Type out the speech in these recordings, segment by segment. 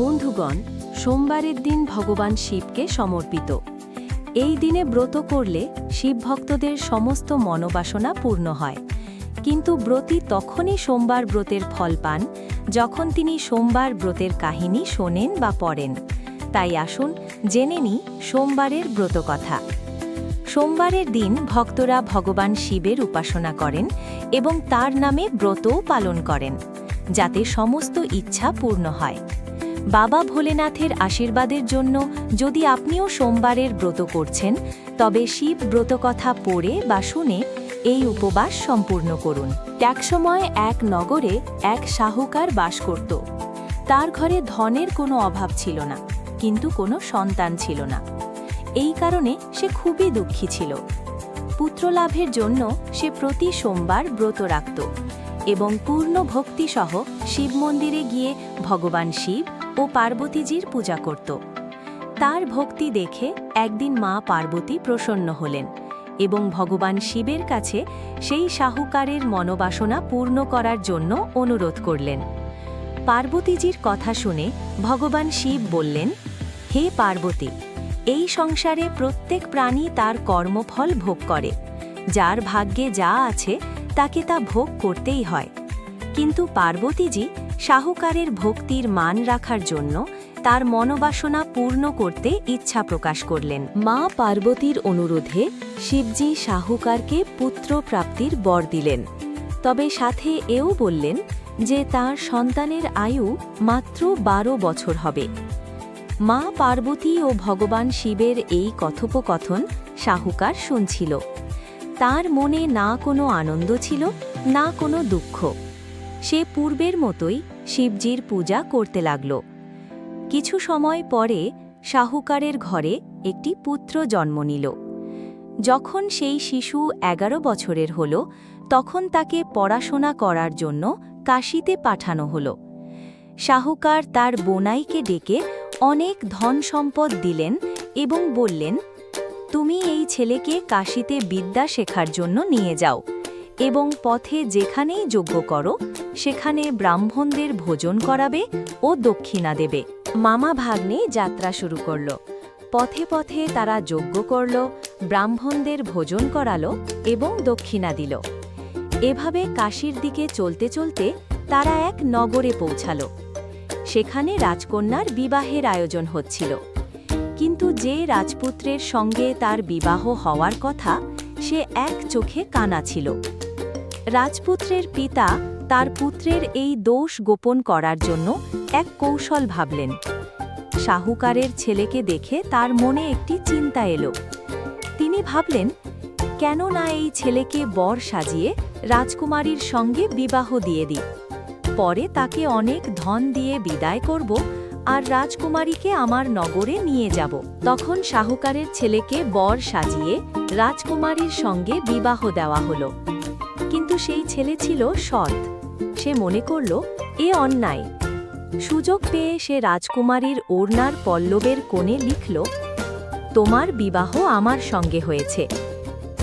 বন্ধুগণ, সোমবারের দিন ভগবান শিবকে সমর্পিত। এই দিনে ব্রত করলে শিব ভক্তদের সমস্ত মনোবাসনা পূর্ণ হয়। কিন্তু ব্রতী তখনই সোমবার ব্রতের ফল পান, যখন তিনি সোমবার ব্রতের কাহিনী শোনেন বা পড়েন। তাই আসুন, জেনে নিই সোমবারের ব্রত কথা সোমবারের দিন ভক্তরা ভগবান শিবের উপাসনা করেন এবং তার নামে ব্রতও পালন করেন, যাতে সমস্ত ইচ্ছা পূর্ণ হয়। বাবা ভোলেনাথের আশীর্বাদের জন্য যদি আপনিও সোমবারের ব্রত করছেন, তবে শিব ব্রতকথা পড়ে বা শুনে এই উপবাস সম্পূর্ণ করুন। একসময় এক নগরে এক শাহুকার বাস করত। তার ঘরে ধনের কোনো অভাব ছিল না, কিন্তু কোনো সন্তান ছিল না। এই কারণে সে খুবই দুঃখী ছিল। পুত্রলাভের জন্য সে প্রতি সোমবার ব্রত রাখত এবং পূর্ণ ভক্তিসহ শিব মন্দিরে গিয়ে ভগবান শিব ও পার্বতীজির পূজা করত। তার ভক্তি দেখে একদিন মা পার্বতী প্রসন্ন হলেন এবং ভগবান শিবের কাছে সেই শাহুকারের মনোবাসনা পূর্ণ করার জন্য অনুরোধ করলেন। পার্বতীজির কথা শুনে ভগবান শিব বললেন, হে পার্বতী, এই সংসারে প্রত্যেক প্রাণী তার কর্মফল ভোগ করে। যার ভাগ্যে যা আছে তাকে তা ভোগ করতেই হয়। কিন্তু পার্বতীজি শাহুকারের ভক্তির মান রাখার জন্য তার মনোবাসনা পূর্ণ করতে ইচ্ছা প্রকাশ করলেন। মা পার্বতীর অনুরোধে শিবজি শাহুকারকে পুত্র প্রাপ্তির বর দিলেন। তবে সাথে এও বললেন যে তার সন্তানের আয়ু মাত্র বারো বছর হবে। মা পার্বতী ও ভগবান শিবের এই কথোপকথন শাহুকার শুনছিল। তার মনে না কোনো আনন্দ ছিল, না কোনো দুঃখ। সে পূর্বের মতোই শিবজির পূজা করতে লাগল। কিছু সময় পরে শাহুকারের ঘরে একটি পুত্র জন্ম নিল। যখন সেই শিশু এগারো বছরের হল, তখন তাকে পড়াশোনা করার জন্য কাশিতে পাঠানো হল। শাহুকার তার বোনাইকে ডেকে অনেক ধন সম্পদ দিলেন এবং বললেন, তুমি এই ছেলেকে কাশিতে বিদ্যা শেখার জন্য নিয়ে যাও। এবং পথে যেখানেই যজ্ঞ করো, সেখানে ব্রাহ্মণদের ভোজন করাবে ও দক্ষিণা দেবে। মামা ভাগ্নে যাত্রা শুরু করল। পথে পথে তারা যজ্ঞ করল, ব্রাহ্মণদের ভোজন করালো এবং দক্ষিণা দিল। এভাবে কাশির দিকে চলতে চলতে তারা এক নগরে পৌঁছালো। সেখানে রাজকন্যার বিবাহের আয়োজন হচ্ছিল। কিন্তু যে রাজপুত্রের সঙ্গে তার বিবাহ হওয়ার কথা, সে এক চোখে কানা ছিল। রাজপুত্রের পিতা তার পুত্রের এই দোষ গোপন করার জন্য এক কৌশল ভাবলেন। শাহুকারের ছেলেকে দেখে তার মনে একটি চিন্তা এলো। তিনি ভাবলেন, কেন না এই ছেলেকে বর সাজিয়ে রাজকুমারীর সঙ্গে বিবাহ দিয়ে দিই। পরে তাকে অনেক ধন দিয়ে বিদায় করব আর রাজকুমারীকে আমার নগরে নিয়ে যাব। তখন শাহুকারের ছেলেকে বর সাজিয়ে রাজকুমারীর সঙ্গে বিবাহ দেওয়া হলো। কিন্তু সেই ছেলে ছিল সৎ। সে মনে করল, এ অন্যায়। সুযোগ পেয়ে সে রাজকুমারীর ওড়নার পল্লবের কোণে লিখল, তোমার বিবাহ আমার সঙ্গে হয়েছে।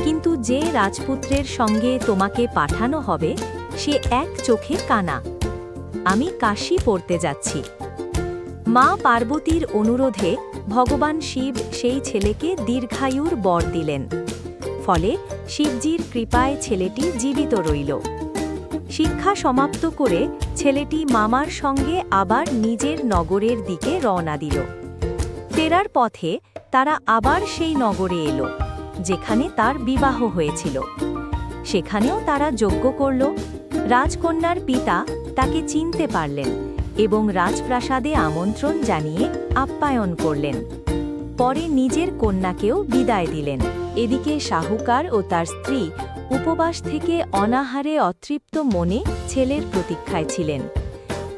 কিন্তু যে রাজপুত্রের সঙ্গে তোমাকে পাঠানো হবে, সে এক চোখে কানা। আমি কাশি পড়তে যাচ্ছি। মা পার্বতীর অনুরোধে ভগবান শিব সেই ছেলেকে দীর্ঘায়ুর বর দিলেন। ফলে শিবজির কৃপায় ছেলেটি জীবিত রইল। শিক্ষা সমাপ্ত করে ছেলেটি মামার সঙ্গে আবার নিজের নগরের দিকে রওনা দিল। ফেরার পথে তারা আবার সেই নগরে এলো, যেখানে তার বিবাহ হয়েছিল। সেখানেও তারা যজ্ঞ করল। রাজকন্যার পিতা তাকে চিনতে পারলেন এবং রাজপ্রাসাদে আমন্ত্রণ জানিয়ে আপ্যায়ন করলেন। পরে নিজের কন্যাকেও বিদায় দিলেন। এদিকে শাহুকার ও তার স্ত্রী উপবাস থেকে অনাহারে অতৃপ্ত মনে ছেলের প্রতীক্ষায় ছিলেন।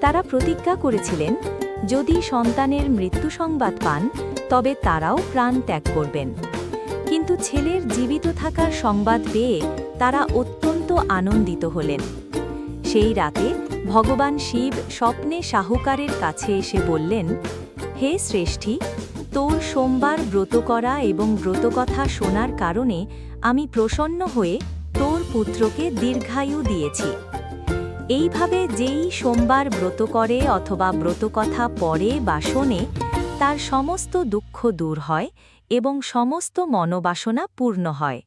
তারা প্রতিজ্ঞা করেছিলেন, যদি সন্তানের মৃত্যু সংবাদ পান, তবে তারাও প্রাণ ত্যাগ করবেন। কিন্তু ছেলের জীবিত থাকার সংবাদ পেয়ে তারা অত্যন্ত আনন্দিত হলেন। সেই রাতে ভগবান শিব স্বপ্নে শাহুকারের কাছে এসে বললেন, হে শ্রেষ্ঠী তোর সোমবার ব্রত করা এবং ব্রতকথা শোনার কারণে আমি প্রসন্ন হয়ে তোর পুত্রকে দীর্ঘায়ু দিয়েছি। এইভাবে যেই সোমবার ব্রত করে অথবা ব্রতকথা পড়ে বা শোনে, তার সমস্ত দুঃখ দূর হয় এবং সমস্ত মনোবাসনা পূর্ণ হয়।